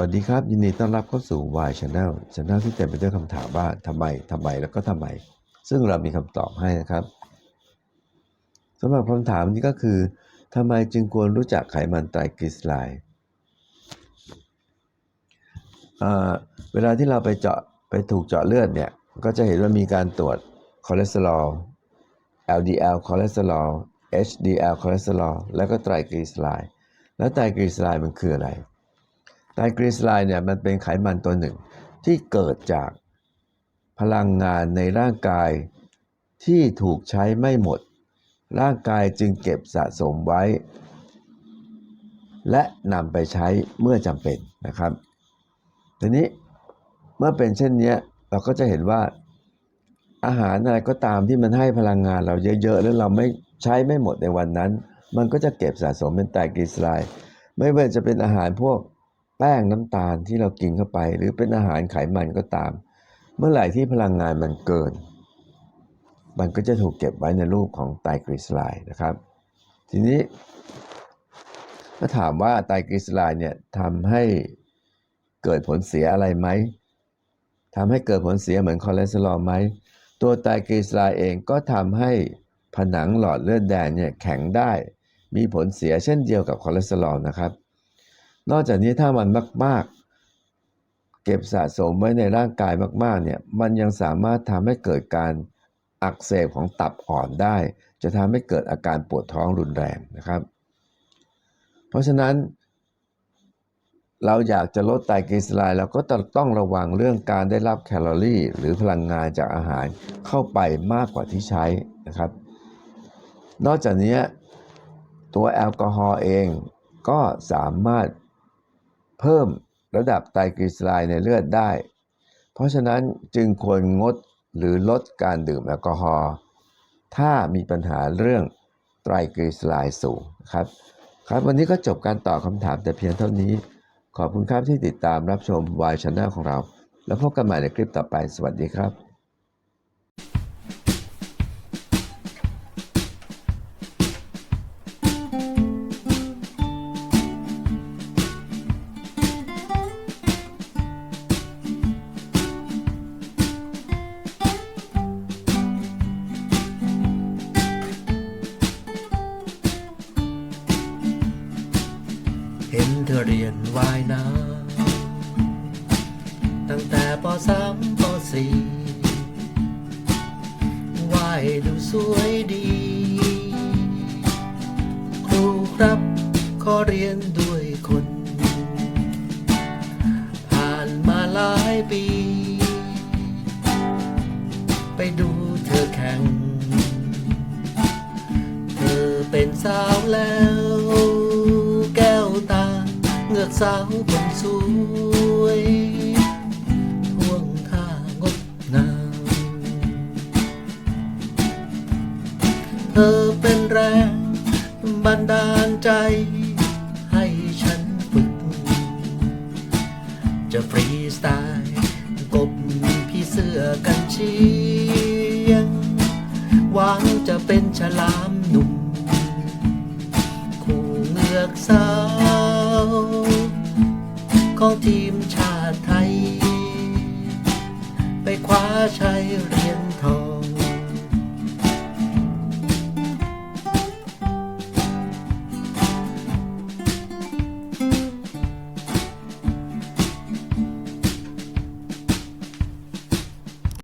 วัสดีครับ ยินดีต้อนรับเข้าสู่ Y Channel Channel ที่เต็มไปด้วยคำถามว่าทำไมทำไมแล้วก็ทำไม ซึ่งเรามีคำตอบให้นะครับสำหรับคำถามนี้ก็คือทำไมจึงควรรู้จักไขมันไตรกลีเซอไรด์เวลาที่เราไปเจาะไปถูกเจาะเลือดเนี่ย ก็จะเห็นว่ามีการตรวจคอเลสเตอรอล LDL คอเลสเตอรอล HDL คอเลสเตอรอลแล้วก็ไตรกลีเซอไรด์แล้วไตรกลีเซอไรด์มันคืออะไร ไตรกลีเซอไรด์เนี่ยมันเป็นไขมันตัวหนึ่ง ที่เกิดจากพลังงานในร่างกายที่ถูกใช้ไม่หมด ร่างกายจึงเก็บสะสมไว้ และนำไปใช้เมื่อจำเป็นนะครับทีนี้เมื่อเป็นเช่นนี้เราก็จะเห็นว่าอาหารอะไรก็ตามที่มันให้พลังงานเราเยอะๆ แล้วเราไม่ใช้ไม่หมดในวันนั้น มันก็จะเก็บสะสมเป็นไตรกลีเซอไรด์ไม่ว่าจะเป็นอาหารพวก แป้งน้ำตาลที่เรากินเข้าไป หรือเป็นอาหารไขมันก็ตาม เมื่อไหร่ที่พลังงานมันเกิน มันก็จะถูกเก็บไว้ในรูปของไตรกลีเซอไรด์นะครับ ทีนี้ถ้าถามว่าไตรกลีเซอไรด์เนี่ยทำให้เกิดผลเสียอะไรไหมทำให้เกิดผลเสียเหมือนคอเลสเตอรอลไหมตัวไตรกลีเซอไรด์เองก็ทำให้ผนังหลอดเลือดแดงเนี่ยแข็งได้ มีผลเสียเช่นเดียวกับคอเลสเตอรอลนะครับ นอกจากนี้ถ้ามันมาก ๆ เก็บสะสมไว้ในร่างกายมาก ๆ เนี่ย มันยังสามารถทำให้เกิดการอักเสบของตับอ่อนได้ จะทำให้เกิดอาการปวดท้องรุนแรงนะครับ เพราะฉะนั้น เราอยากจะลดไตรกลีเซอไรด์เราก็ต้องระวังเรื่องการได้รับแคลอรี่ หรือพลังงานจากอาหารเข้าไปมากกว่าที่ใช้นะครับ นอกจากนี้ตัวแอลกอฮอล์เองก็สามารถ เพิ่มระดับไตรกลีเซอไรด์ในเลือดได้ เพราะฉะนั้นจึงควรงดหรือลดการดื่มแอลกอฮอล์ถ้ามีปัญหาเรื่องไตรกลีเซอไรด์สูงครับ ครับวันนี้ก็จบการตอบคำถามแต่เพียงเท่านี้ ขอบคุณครับที่ติดตามรับชมวายชนะของเรา แล้วพบกันใหม่ในคลิปต่อไปสวัสดีครับ เห็นเธอเรียนว่ายน้ำตั้งแต่ปสามปสี่ว่ายดูสวยดี ครูครับขอเรียนด้วยคน ผ่านมาหลายปี ไปดูเธอแข่ง เธอเป็นสาวแล้ว สาวคนสวยห่วงท่างดงามเธอเป็นแรงบันดาลใจ ให้ฉันฝึก จะฟรีสไตล์กบพี่เสื้อกันเชียงหวังจะเป็นฉลามหนุ่ม คู่เงือกสาว ของทีมชาติไทย ไปคว้าชัยเหรียญ